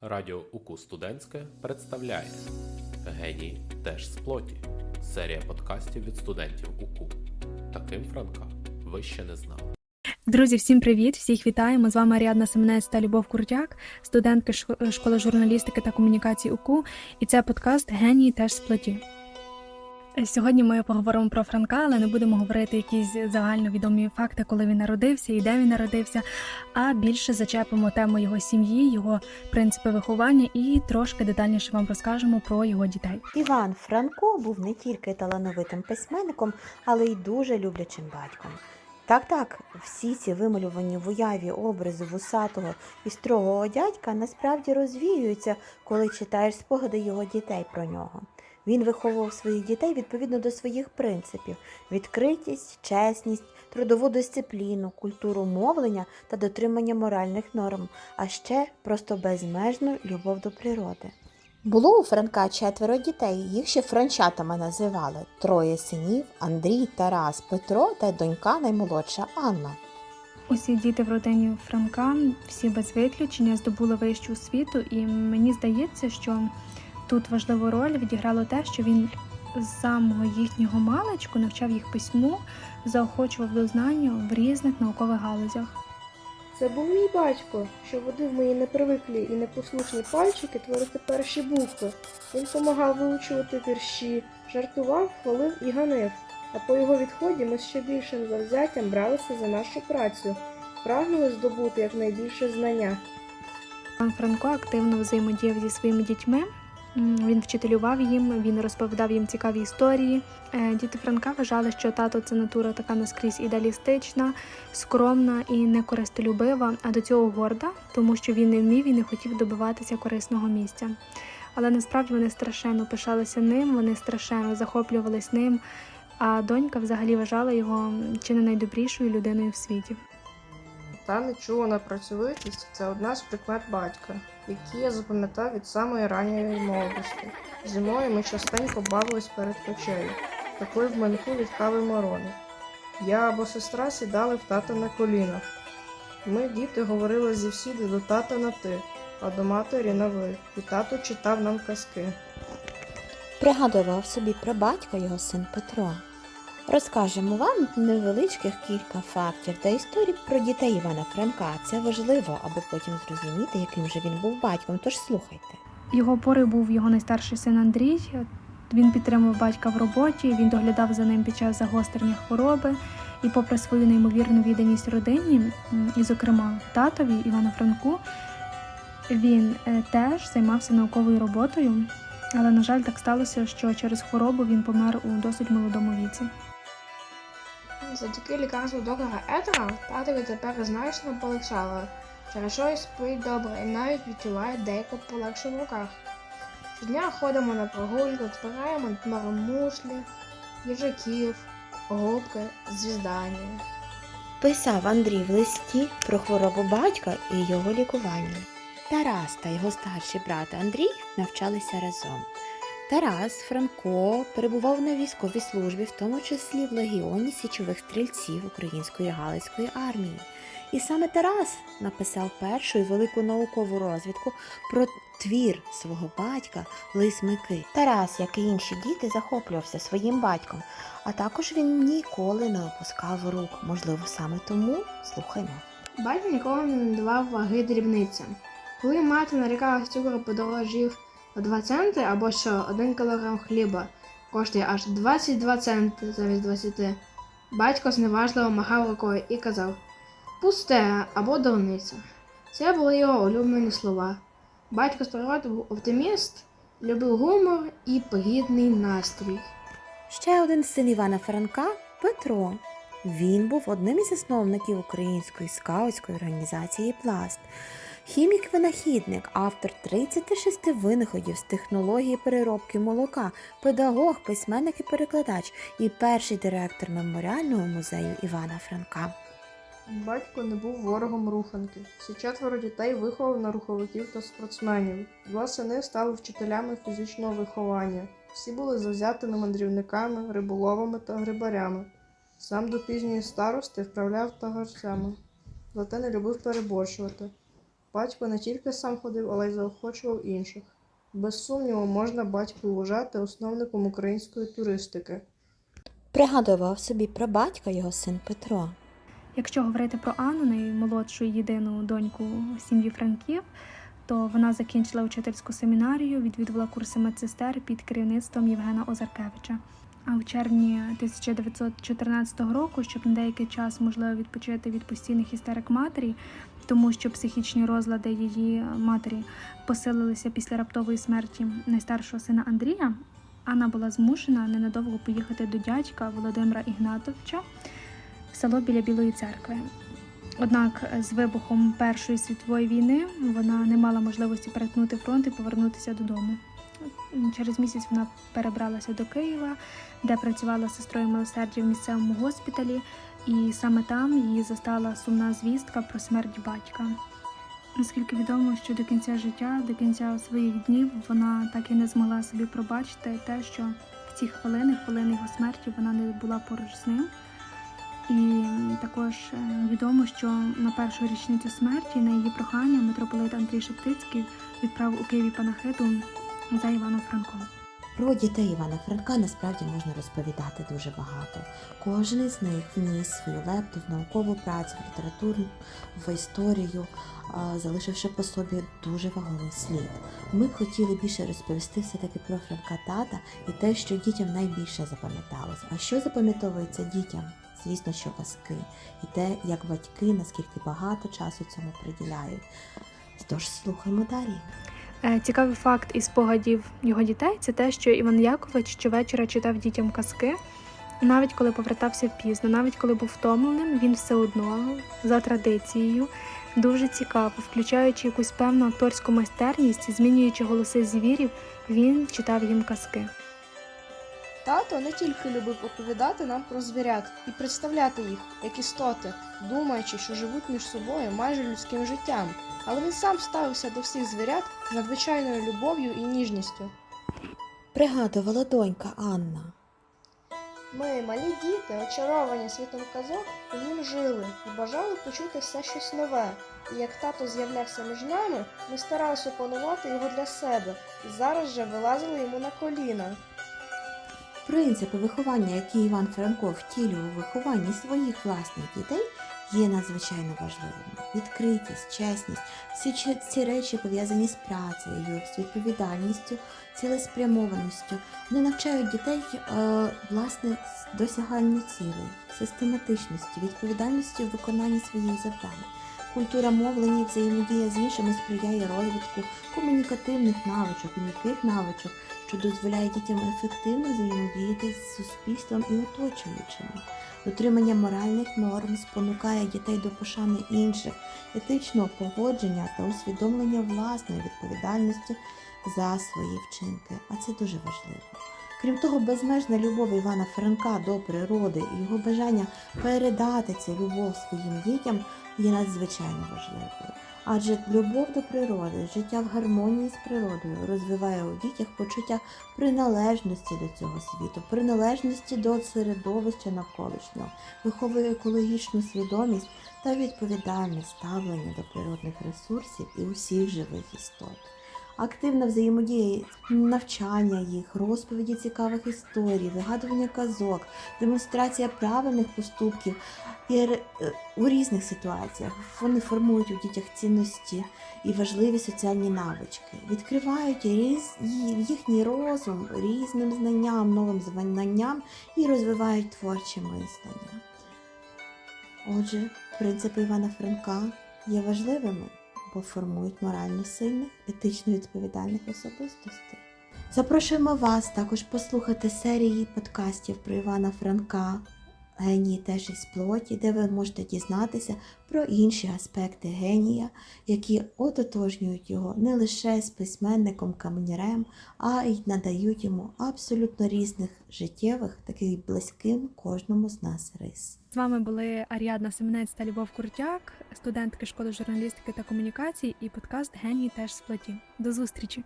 Радіо УКУ Студентське представляє Геній теж з плоті. Серія подкастів від студентів УКУ. Таким Франка ви ще не знали. Друзі, всім привіт! Всіх вітаємо! З вами Аріадна Семенець та Любов Куртяк, студентки школи журналістики та комунікації УКУ. І це подкаст Генії теж з плоті. Сьогодні ми поговоримо про Франка, але не будемо говорити якісь загальновідомі факти, коли він народився і де він народився, а більше зачепимо тему його сім'ї, його принципи виховання і трошки детальніше вам розкажемо про його дітей. Іван Франко був не тільки талановитим письменником, але й дуже люблячим батьком. Так, так, всі ці вималювані в уяві образи вусатого і строгого дядька насправді розвіюються, коли читаєш спогади його дітей про нього. Він виховував своїх дітей відповідно до своїх принципів: відкритість, чесність, трудову дисципліну, культуру мовлення та дотримання моральних норм, а ще просто безмежну любов до природи. Було у Франка четверо дітей, їх ще франчатами називали троє синів Андрій, Тарас, Петро та донька наймолодша Анна. Усі діти в родині Франка, всі без виключення, здобули вищу освіту, і мені здається, що тут важливу роль відіграло те, що він з самого їхнього маличку навчав їх письму, заохочував до знання в різних наукових галузях. Це був мій батько, що водив мої непривиклі і непослушні пальчики творити перші букви. Він помагав виучувати вірші, жартував, хвалив і ганив. А по його відході ми з ще більшим завзяттям бралися за нашу працю, прагнули здобути якнайбільше знання. Пан Франко активно взаємодіяв зі своїми дітьми. Він вчителював їм, він розповідав їм цікаві історії. Е, Діти Франка вважали, що тато це натура така наскрізь ідеалістична, скромна і некористолюбива, а до цього горда, тому що він не вмів і не хотів добиватися корисного місця. Але насправді вони страшенно пишалися ним, вони страшенно захоплювались ним. А донька взагалі вважала його чи не найдобрішою людиною в світі. Та нечувана працьовитість це одна з прикмет батька, які я запам'ятав від самої ранньої молодості. Зимою ми частенько бавились перед печею, пекли в манку від кави морони. Я або сестра сідали в тата на колінах. Ми, діти, говорили зі всіди до тата на ти, а до матері на ви, і тато читав нам казки. Пригадував собі про батька його син Петро. Розкажемо вам невеличких кілька фактів та історій про дітей Івана Франка. Це важливо, аби потім зрозуміти, яким же він був батьком. Тож слухайте. Його опорою був його найстарший син Андрій. Він підтримував батька в роботі, він доглядав за ним під час загострення хвороби. І, попри свою неймовірну відданість родині, і, зокрема, татові Івану Франку, він е, теж займався науковою роботою. Але, на жаль, так сталося, що через хворобу він помер у досить молодому віці. Завдяки лікарству доктора Етера татові тепер значно полегшало, через що й спить добре і навіть відчуває деяку полегшу в руках. Щодня ходимо на прогулку, збираємо морем мушлі, їжаків, голубки, звіздані. Писав Андрій в листі про хворобу батька і його лікування. Тарас та його старший брат Андрій навчалися разом. Тарас Франко перебував на військовій службі, в тому числі в легіоні січових стрільців Української Галицької армії. І саме Тарас написав першу і велику наукову розвідку про твір свого батька Лисмики. Тарас, як і інші діти, захоплювався своїм батьком, а також він ніколи не опускав рук. Можливо, саме тому слухаймо. Батько ніколи не давав ваги дрібницям. Коли мати нарікала цукру подорожів 2 центи або що 1 кілограм хліба коштує аж 22 центи замість 20, батько зневажливо махав рукою і казав пусте або дурниця. Це були його улюблені слова. Батько з природи був оптиміст, любив гумор і погідний настрій. Ще один син Івана Франка Петро. Він був одним із засновників української скаутської організації Пласт. Хімік-винахідник, автор 36 винаходів з технології переробки молока, педагог, письменник і перекладач і перший директор меморіального музею Івана Франка. Батько не був ворогом руханки. Всі четверо дітей виховав на руховиків та спортсменів. Два сини стали вчителями фізичного виховання. Всі були завзятими мандрівниками, риболовами та грибарями. Сам до пізньої старости вправляв тагарцями, зате не любив переборщувати. Батько не тільки сам ходив, але й заохочував інших. Без сумніву, можна батьку вважати основником української туристики. Пригадував собі про батька його син Петро. Якщо говорити про Анну, наймолодшу єдину доньку сім'ї Франків, то вона закінчила учительську семінарію, відвідувала курси медсестер під керівництвом Євгена Озаркевича. А в червні 1914 року, щоб на деякий час можливо відпочити від постійних істерик матері, тому що психічні розлади її матері посилилися після раптової смерті найстаршого сина Андрія, Анна була змушена ненадовго поїхати до дядька Володимира Ігнатовича в село біля Білої церкви. Однак з вибухом Першої світової війни вона не мала можливості перетнути фронт і повернутися додому. Через місяць вона перебралася до Києва, де працювала сестрою милосердя в місцевому госпіталі, і саме там її застала сумна звістка про смерть батька. Наскільки відомо, що до кінця життя, до кінця своїх днів, вона так і не змогла собі пробачити те, що в ці хвилини, хвилини його смерті, вона не була поруч з ним. І також е, відомо, що на першу річницю смерті на її прохання митрополит Андрій Шептицький відправив у Києві панахиду за Іваном Франком. Про дітей Івана Франка насправді можна розповідати дуже багато. Кожен із них вніс свою лепту в наукову працю, в літературу, в історію, залишивши по собі дуже вагомий слід. Ми б хотіли більше розповісти все-таки про Франка тата і те, що дітям найбільше запам'яталось. А що запам'ятовується дітям? Звісно, що казки, і те, як батьки, наскільки багато часу цьому приділяють. Тож слухаємо далі. Е, Цікавий факт із спогадів його дітей це те, що Іван Якович щовечора читав дітям казки. Навіть коли повертався пізно, навіть коли був втомленим, він все одно за традицією дуже цікаво, включаючи якусь певну акторську майстерність, змінюючи голоси звірів, він читав їм казки. Тато не тільки любив оповідати нам про звірят і представляти їх як істоти, думаючи, що живуть між собою майже людським життям, але він сам ставився до всіх звірят з надзвичайною любов'ю і ніжністю. Пригадувала донька Анна. Ми, малі діти, очаровані світом казок, у нім жили і бажали почути все щось нове. І як тато з'являвся між нами, ми старалися опанувати його для себе і зараз же вилазили йому на коліна. Принципи виховання, які Іван Франко втілював у вихованні своїх власних дітей, є надзвичайно важливими. Відкритість, чесність, всі ці речі пов'язані з працею, з відповідальністю, цілеспрямованістю. Вони навчають дітей е, власне досяганню цілей, систематичності, відповідальності в виконанні своїх завдань. Культура мовлення і взаємодія з іншими сприяє розвитку комунікативних навичок, м'яких навичок, що дозволяє дітям ефективно взаємодіяти з суспільством і оточуючими. Дотримання моральних норм спонукає дітей до пошани інших, етичного поводження та усвідомлення власної відповідальності за свої вчинки. А це дуже важливо. Крім того, безмежна любов Івана Франка до природи і його бажання передати цю любов своїм дітям є надзвичайно важливою. Адже любов до природи, життя в гармонії з природою розвиває у дітях почуття приналежності до цього світу, приналежності до середовища навколишнього, виховує екологічну свідомість та відповідальне ставлення до природних ресурсів і усіх живих істот. Активна взаємодія, навчання їх, розповіді цікавих історій, вигадування казок, демонстрація правильних поступків е, у різних ситуаціях. Вони формують у дітях цінності і важливі соціальні навички, відкривають різ, їхній розум різним знанням, новим знанням і розвивають творче мислення. Отже, принципи Івана Франка є важливими, бо формують морально сильних, етично відповідальних особистостей. Запрошуємо вас також послухати серії подкастів про Івана Франка Генії теж із плоті, де ви можете дізнатися про інші аспекти генія, які ототожнюють його не лише з письменником каменярем, а й надають йому абсолютно різних життєвих, таких близьким кожному з нас рис. З вами були Аріадна Семенець та Любов Куртяк, студентки школи журналістики та комунікацій і подкаст Геній теж сплоті. До зустрічі!